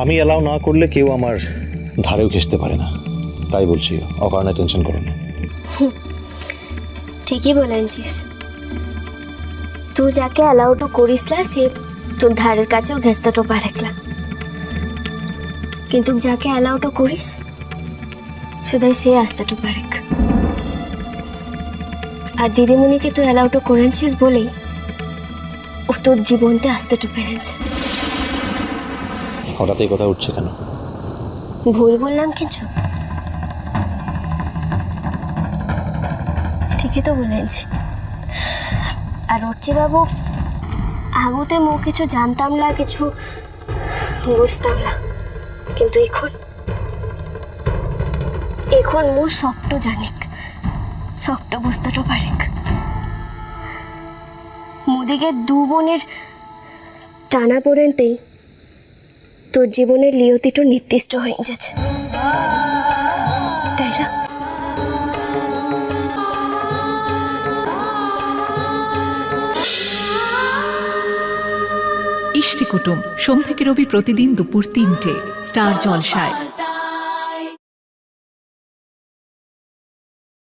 আমি এলাও না করলে কেউ আমার ধারেও ঘেসতে পারে না। তাই বলছি, অকারণে টেনশন করো না। ঠিকই বলেছিস। তুই যাকে অ্যালাউড করিস না, সে তোর ধারের কাছেও ঘেঁচতে পারেকলা কিন্তু যাকে অ্যালাউড করিস, শুধুই সে আসতে পারেক আর দিদিমণিকে তুই অ্যালাউড করেছিস বলেই, ও তোর জীবনতে আসতে পেরেছে। হঠাৎ এই কথা উঠছে কেন? ভুল বললাম কিছু? ঠিকই তো বলেছি। আর বাবু আগুতে মো কিছু জানতাম না, কিছু বুঝতাম না। কিন্তু এখন এখন মো সবটা জানিক, সবটা বুঝতেও পারিক। মোদিকে দু বোনের টানা পড়েনতেই তোর জীবনের লিয়তিটা নির্দিষ্ট হয়ে গেছে। তাই ইষ্টি কুটুম, সোম থেকে রবি প্রতিদিন দুপুর তিনটে, স্টার জলসায়।